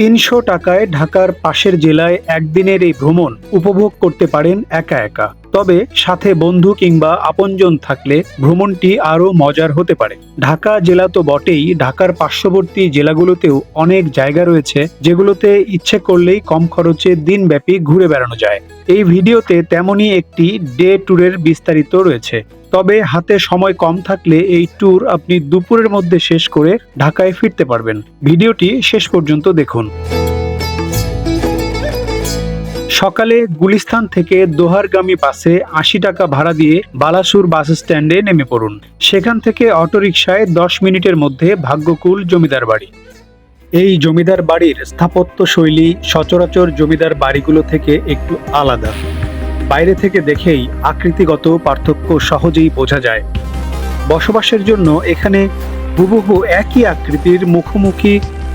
তিনশো টাকায় ঢাকার পাশের জেলায় একদিনের এই ভ্রমণ উপভোগ করতে পারেন একা একা। তবে সাথে বন্ধু কিংবা আপনজন থাকলে ভ্রমণটি আরও মজার হতে পারে। ঢাকা জেলা তো বটেই, ঢাকার পার্শ্ববর্তী জেলাগুলোতেও অনেক জায়গা রয়েছে যেগুলোতে ইচ্ছে করলেই কম খরচে দিনব্যাপী ঘুরে বেড়ানো যায়। এই ভিডিওতে তেমনই একটি ডে ট্যুরের বিস্তারিত রয়েছে। তবে হাতে সময় কম থাকলে এই ট্যুর আপনি দুপুরের মধ্যে শেষ করে ঢাকায় ফিরতে পারবেন। ভিডিওটি শেষ পর্যন্ত দেখুন। সকালে গুলিস্তান থেকে দোহারগামী বাসে আশি টাকা ভাড়া দিয়ে বালাসুর বাস স্ট্যান্ডে নেমে পড়ুন। সেখান থেকে অটোরিকশায় দশ মিনিটের মধ্যে ভাগ্যকুল জমিদার বাড়ি। এই জমিদার বাড়ির স্থাপত্য শৈলী সচরাচর জমিদার বাড়িগুলো থেকে একটু আলাদা। বাইরে থেকে দেখেই আকৃতিগত পার্থক্য সহজেই বোঝা যায়। বসবাসের জন্য এখানে হুবহু একই আকৃতির মুখোমুখি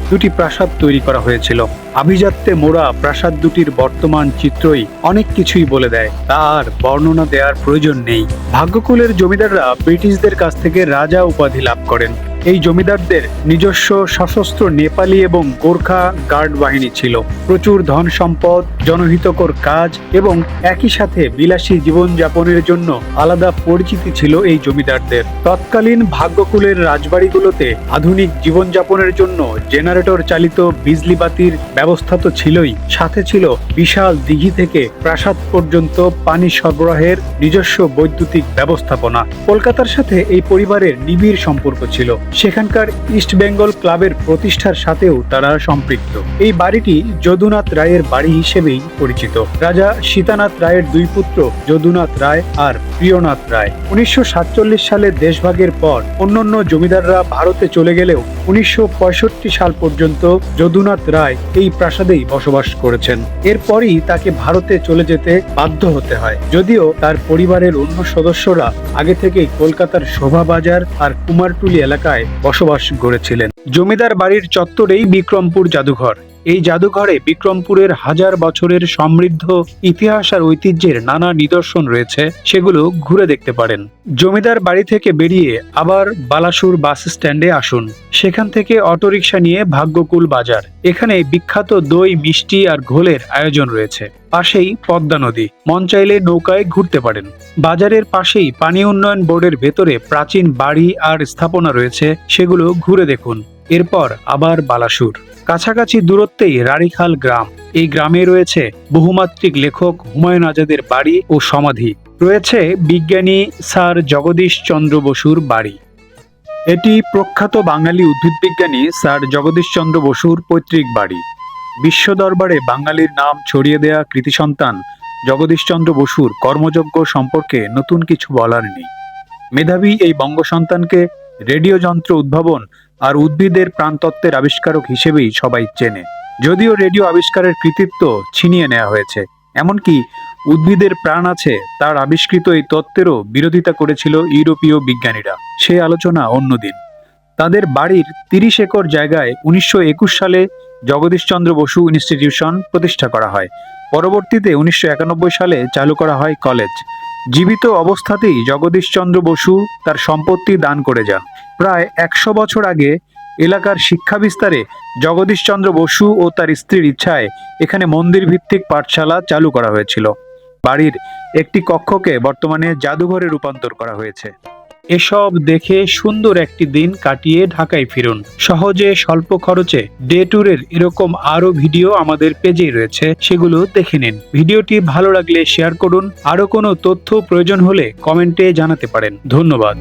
দুটি প্রাসাদ তৈরি করা হয়েছিল। আভিজাত্যে মোড়া প্রাসাদ দুটির বর্তমান চিত্রই অনেক কিছুই বলে দেয়। তার বর্ণনা দেওয়ার প্রয়োজন নেই। ভাগ্যকুলের জমিদাররা ব্রিটিশদের কাছ থেকে রাজা উপাধি লাভ করেন। এই জমিদারদের নিজস্ব সশস্ত্র নেপালি এবং গোর্খা গার্ড বাহিনী ছিল। প্রচুর ধন সম্পদ, জনহিতকর কাজ এবং একই সাথে বিলাসী জীবনযাপনের জন্য আলাদা পরিচিতি ছিল এই জমিদারদের। তৎকালীন ভাগ্যকুলের রাজবাড়িগুলোতে আধুনিক জীবনযাপনের জন্য জেনারেটর চালিত বিজলি বাতির ব্যবস্থা তো ছিলই। সাথে ছিল বিশাল দিঘি থেকে প্রাসাদ পর্যন্ত পানি সরবরাহের নিজস্ব বৈদ্যুতিক ব্যবস্থাপনা। কলকাতার সাথে এই পরিবারের নিবিড় সম্পর্ক ছিল। সেখানকার ইস্ট বেঙ্গল ক্লাবের প্রতিষ্ঠার সাথেও তারা সম্পৃক্ত। এই বাড়িটি যদুনাথ রায়ের বাড়ি হিসেবেই পরিচিত। রাজা সীতানাথ রায়ের দুই পুত্র যদুনাথ রায় আর প্রিয়নাথ রায়। উনিশশো সাতচল্লিশ সালে দেশভাগের পর অন্যান্য জমিদাররা ভারতে চলে গেলেও উনিশশো পঁয়ষট্টি সাল পর্যন্ত যদুনাথ রায় এই প্রাসাদেই বসবাস করেছেন। এরপরই তাকে ভারতে চলে যেতে বাধ্য হতে হয়। যদিও তার পরিবারের অন্য সদস্যরা আগে থেকেই কলকাতার শোভা বাজার আর কুমারটুলি এলাকায় বসবাস গড়েছিলেন জমিদার বাড়ির চত্বরেই বিক্রমপুর জাদুঘর। এই জাদুঘরে বিক্রমপুরের হাজার বছরের সমৃদ্ধ ইতিহাস আর ঐতিহ্যের নানা নিদর্শন রয়েছে, সেগুলো ঘুরে দেখতে পারেন। জমিদার বাড়ি থেকে বেরিয়ে আবার বালাসুর বাস স্ট্যান্ডে আসুন। সেখান থেকে অটোরিকশা নিয়ে ভাগ্যকুল বাজার। এখানে বিখ্যাত দই, মিষ্টি আর ঘোলের আয়োজন রয়েছে। পাশেই পদ্মা নদী। মন চাইলে নৌকায় ঘুরতে পারেন। বাজারের পাশেই পানি উন্নয়ন বোর্ডের ভেতরে প্রাচীন বাড়ি আর স্থাপনা রয়েছে, সেগুলো ঘুরে দেখুন। এরপর আবার বালাসুর। কাছাকাছি দূরত্বেই রারিখাল গ্রাম। এই গ্রামে রয়েছে বহুমাত্রিক লেখক, হুমায়ুন আজাদের বাড়ি ও সমাধি। রয়েছে বিজ্ঞানী স্যার জগদীশ চন্দ্র বসুর বাড়ি। এটি প্রখ্যাত বাঙালি উদ্ভিদবিজ্ঞানী স্যার জগদীশ চন্দ্র বসুর পৈতৃক বাড়ি। বিশ্ব দরবারে বাঙালির নাম ছড়িয়ে দেয়া কৃতি সন্তান জগদীশচন্দ্র বসুর কর্মযজ্ঞ সম্পর্কে নতুন কিছু বলার নেই। মেধাবী এই বঙ্গ সন্তানকে রেডিও যন্ত্র উদ্ভাবন আর উদ্ভিদের প্রাণতত্ত্বের আবিষ্কারক হিসেবেই সবাই চেনে। যদিও রেডিও আবিষ্কারের কৃতিত্ব ছিনিয়ে নেওয়া হয়েছে, এমনকি উদ্ভিদের প্রাণ আছে, তার আবিষ্কৃত এই তত্ত্বেরও বিরোধিতা করেছিল ইউরোপীয় বিজ্ঞানীরা। সে আলোচনা অন্যদিন তাদের বাড়ির তিরিশ একর জায়গায় উনিশশো একুশ সালে জগদীশচন্দ্র বসু ইনস্টিটিউশন প্রতিষ্ঠা করা হয়। পরবর্তীতে উনিশশো একানব্বই সালে চালু করা হয় কলেজ। জীবিত অবস্থাতেই জগদীশচন্দ্র বসু তার সম্পত্তি দান করে যান। প্রায় একশো বছর আগে এলাকার শিক্ষা বিস্তারে জগদীশচন্দ্র বসু ও তার স্ত্রীর ইচ্ছায় এখানে মন্দির ভিত্তিক পাঠশালা চালু করা হয়েছিল। বাড়ির একটি কক্ষকে বর্তমানে জাদুঘরে রূপান্তর করা হয়েছে। এসব দেখে সুন্দর একটি দিন কাটিয়ে ঢাকায় ফিরুন। সহজে স্বল্প খরচে ডে ট্যুরের এরকম আরও ভিডিও আমাদের পেজে রয়েছে, সেগুলো দেখে নিন। ভিডিওটি ভালো লাগলে শেয়ার করুন। আরও কোনো তথ্য প্রয়োজন হলে কমেন্টে জানাতে পারেন। ধন্যবাদ।